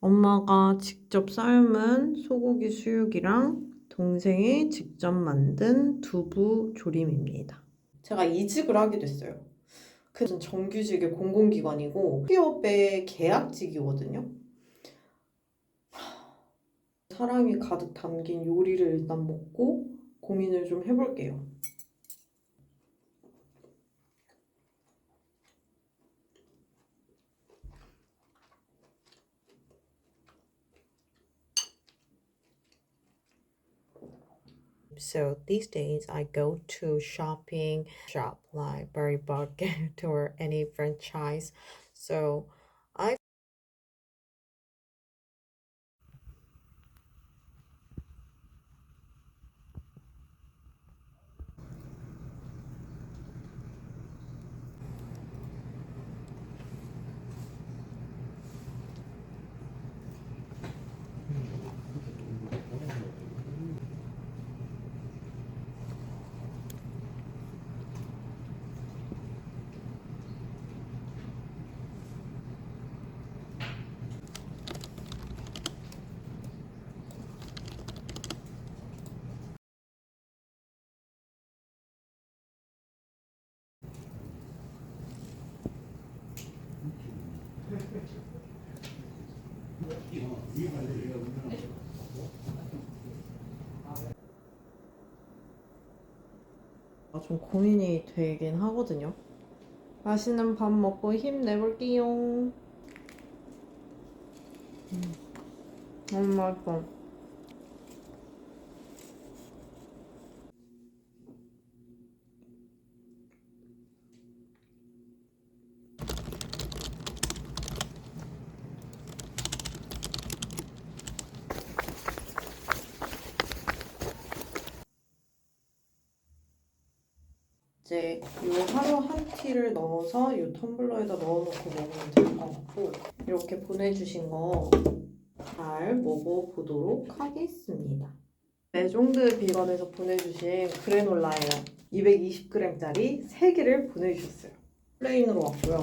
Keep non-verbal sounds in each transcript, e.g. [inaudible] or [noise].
엄마가 직접 삶은 소고기 수육이랑 동생이 직접 만든 두부 조림입니다. 제가 이직을 하게 됐어요. 그것은 정규직의 공공기관이고 기업의 계약직이거든요. 사랑이 가득 담긴 요리를 일단 먹고 고민을 좀 해볼게요. So these days I go to shopping shop like Berry [laughs] Bucket or any franchise. So 좀 고민이 되긴 하거든요. 맛있는 밥 먹고 힘내볼게요. 음. 너무 맛있어. 이제 요 하루 한 티를 넣어서 요 텀블러에다 넣어놓고 먹으면 될 것 같고 이렇게 보내주신 거 잘 먹어보도록 하겠습니다. 레종드 비건에서 보내주신 그래놀라예요. 220g짜리 3개를 보내주셨어요. 플레인으로 왔고요.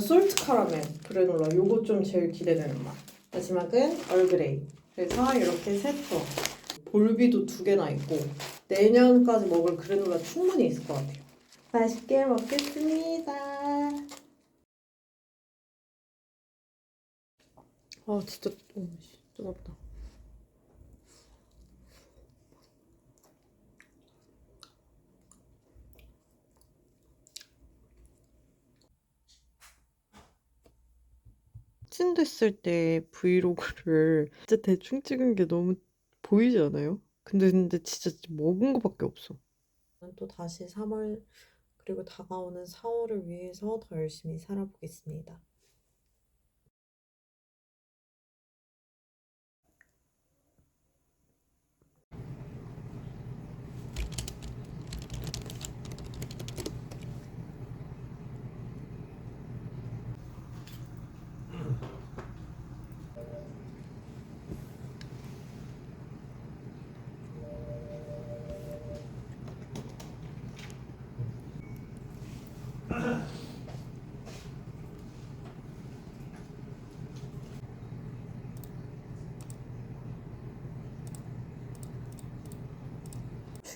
솔트 카라멜 그래놀라 요거 좀 제일 기대되는 맛. 마지막은 얼그레이. 그래서 이렇게 세트. 볼비도 두 개나 있고 내년까지 먹을 그래놀라 충분히 있을 것 같아요. 맛있게 먹겠습니다. 아 진짜 오, 씨, 뜨겁다. 친됐을 때 브이로그를 진짜 대충 찍은 게 너무 보이지 않아요? 근데 근데 진짜 먹은 거밖에 없어. 또 다시 3월 그리고 다가오는 4월을 위해서 더 열심히 살아보겠습니다.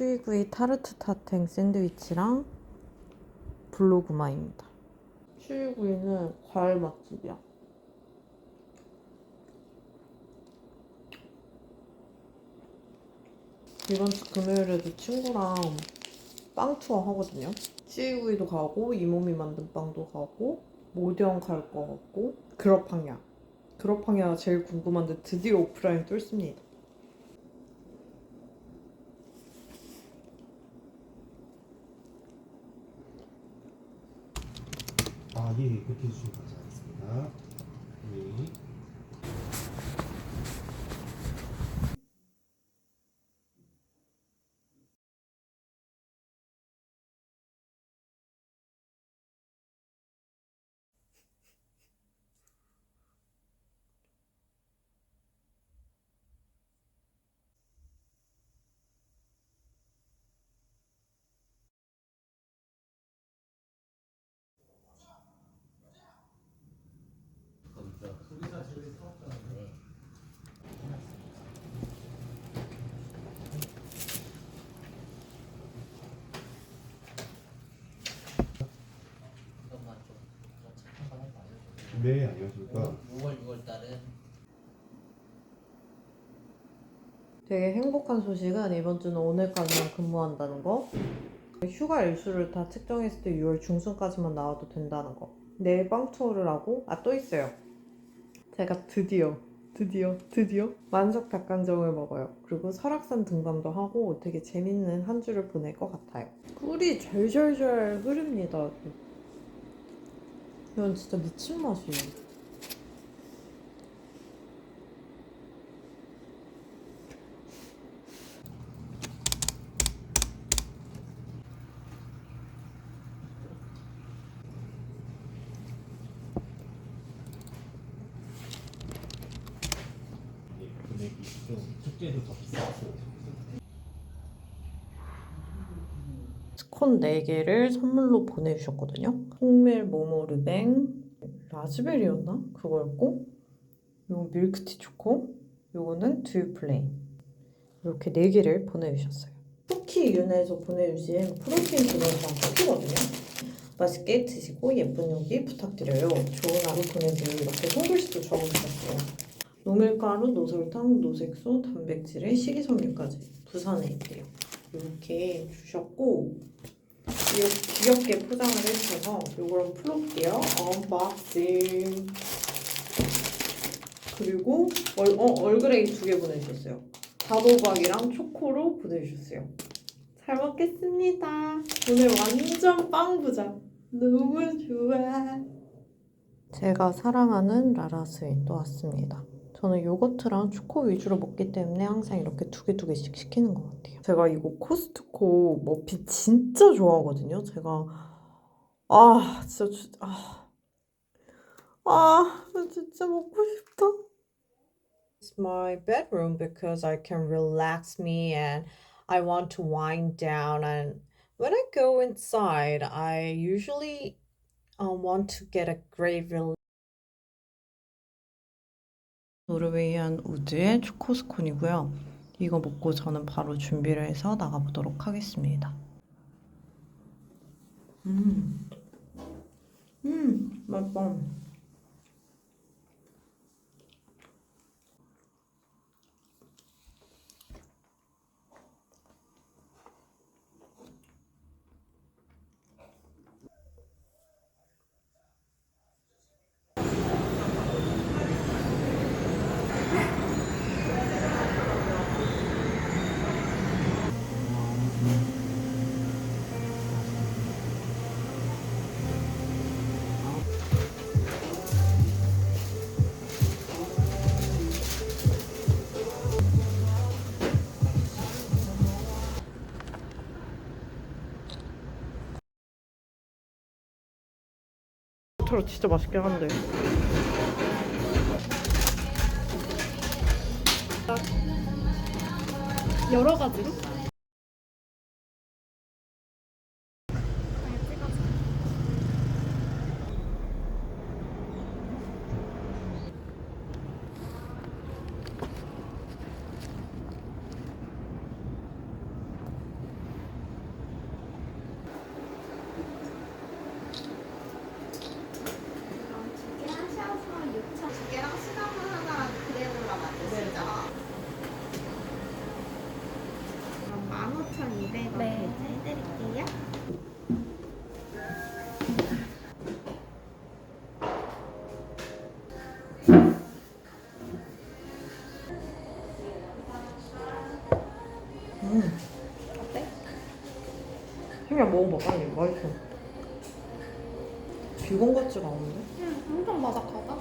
추이구이 타르트 타탱 샌드위치랑 블로그마입니다. 추이구이는 과일 맛집이야. 이번 주 금요일에도 친구랑 빵 투어 하거든요. 추이구이도 가고 이몸이 만든 빵도 가고 모디언 갈 거 같고 그럽팡야. 그럽팡야 제일 궁금한데 드디어 오프라인 뚫습니다. 아, 예, 예, 그렇게 네, 안녕하십니까. 6월 6월 달은 되게 행복한 소식은 이번 주는 오늘까지만 근무한다는 거. 휴가 일수를 다 측정했을 때 6월 중순까지만 나와도 된다는 거. 내일 빵 투어를 하고, 아, 또 있어요. 제가 드디어, 드디어, 드디어 만석 닭강정을 먹어요. 그리고 설악산 등반도 하고 되게 재밌는 한 주를 보낼 것 같아요. 꿀이 절절절 흐릅니다. 이건 진짜 미친 맛이에요. 금액이 좀 스콘 4개를 선물로 보내주셨거든요. 홍밀 모모 르뱅 라즈베리였나? 그거였고 요거 밀크티 초코 요거는 듀 플레인 이렇게 4개를 보내주셨어요. 쿠키 윤에서 보내주신 프로틴 기능성 쿠키거든요. 맛있게 드시고 예쁜 요기 부탁드려요. 좋은 하루 보내세요. 이렇게 손글씨도 적어주셨어요. 노밀가루, 노설탕, 노색소, 단백질에 식이섬유까지 부산에 있대요. 이렇게 주셨고 이렇게 귀엽게 포장을 해주셔서 이걸 풀어볼게요. 언박싱 그리고 얼, 어, 얼그레이 두 개 보내주셨어요. 다도박이랑 초코로 보내주셨어요. 잘 먹겠습니다. 오늘 완전 빵 부자. 너무 좋아. 제가 사랑하는 라라스윗 또 왔습니다. 저는 요거트랑 초코 위주로 먹기 때문에 항상 이렇게 두 개 두 개씩 시키는 것 같아요. 제가 이거 코스트코 머피 진짜 좋아하거든요. 제가 아 진짜 주- 아, 아 진짜 먹고 싶다. It's my bedroom because I can relax me and I want to wind down and when I go inside I usually uh, want to get a great relax. 노르웨이안 우드의 초코스콘이고요. 이거 먹고 저는 바로 준비를 해서 나가보도록 하겠습니다. 음, 음, 맛 토로 진짜 맛있긴 한데. 여러 가지로? 두개 하셔서 6천 두 개랑 시나몬 하나랑 그래놀라 맞으시죠? 그럼 15,200원 네. 결제해드릴게요. 음. 어때? 그냥 먹어봐 빨리 맛있어. 비건 같지가 않은데? 응, 엄청 바삭하다.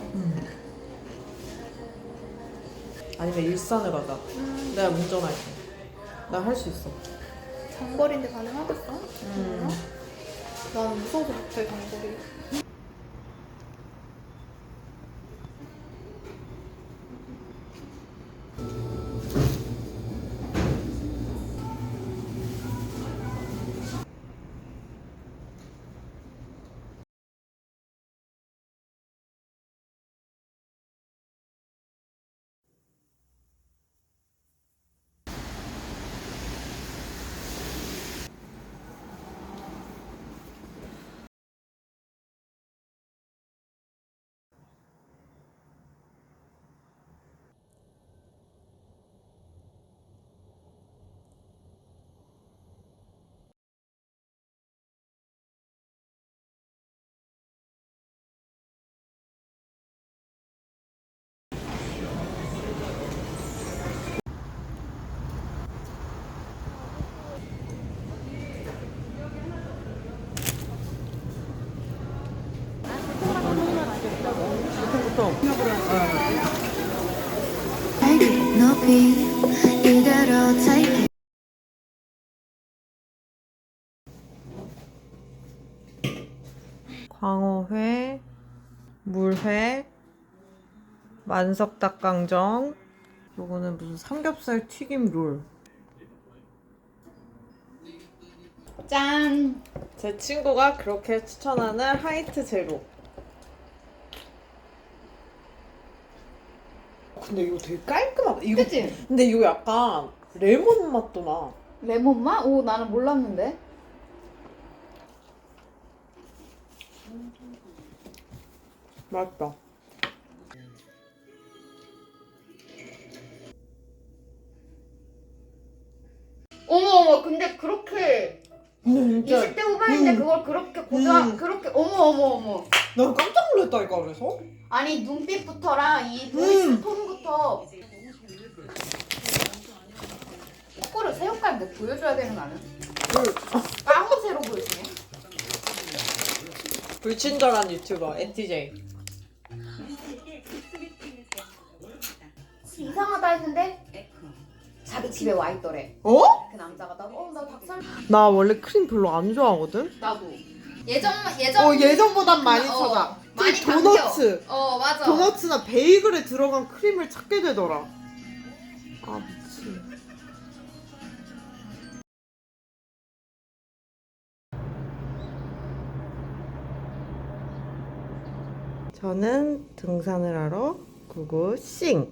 아니면 일산을 가자. 음, 내가 운전할게. 나 할 수 있어. 장거리인데 가능하겠어? 음. 나는 무서워서 못해, 장거리. 만석 닭강정. 요거는 무슨 삼겹살 튀김 롤. 짠. 제 친구가 그렇게 추천하는 하이트 제로. 근데 이거 되게 깔끔하다. 이거 그치? 근데 이거 약간 레몬 맛도 나. 레몬 맛? 오 나는 몰랐는데. 맛있다. 어머 어머 근데 그렇게 근데 20대 후반인데 음. 그걸 그렇게 고등 음. 그렇게 어머 어머 어머. 난 깜짝 놀랐다니까 그래서. 아니 눈빛부터랑 이 보이스 음. 톤부터 코를 새우깡인데 보여줘야 되는 거 아니야? 까무새로 보여주네 불친절한 유튜버 에티제이. 이상하다 했는데 자기 집에 와 있더래 어? 그 남자가 나 어 나 닭살 나 원래 크림 별로 안 좋아하거든. 나도 예전 예전 어 예전보단 많이 어, 찾아. 많이 특히 도너츠. 당겨. 어 맞아 도너츠나 베이글에 들어간 크림을 찾게 되더라. 아 미친. 저는 등산을 하러 구구 싱.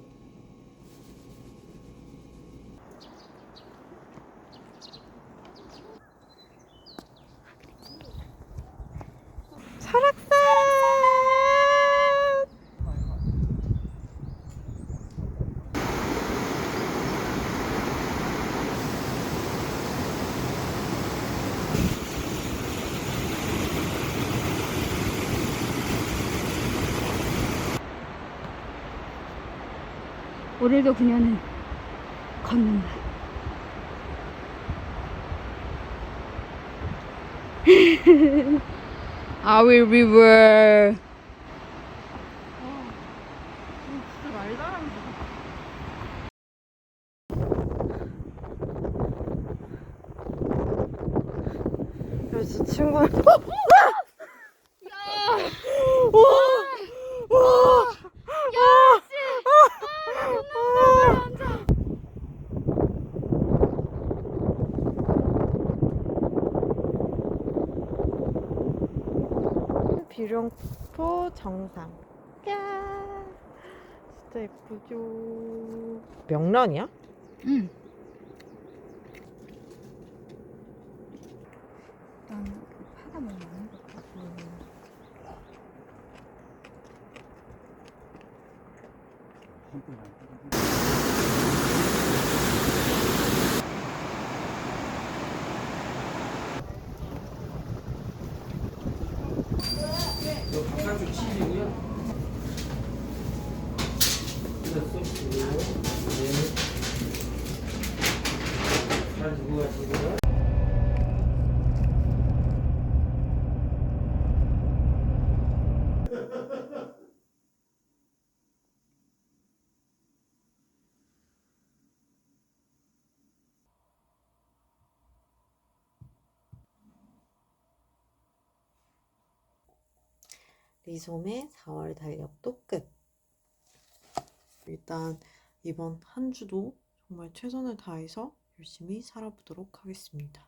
오늘도 그녀는 걷는다 I will river 그래서 친구는 와! 와! 와! 비룡포 정상. 야, 진짜 예쁘죠. 명란이야? 응 일단 파가 너무 많은 것 같고 이거 바깥쪽 치즈고요. 이거 소스고요. 네. 잘 두고 가시고요. 리솜의 4월 달력도 끝. 일단 이번 한 주도 정말 최선을 다해서 열심히 살아보도록 하겠습니다.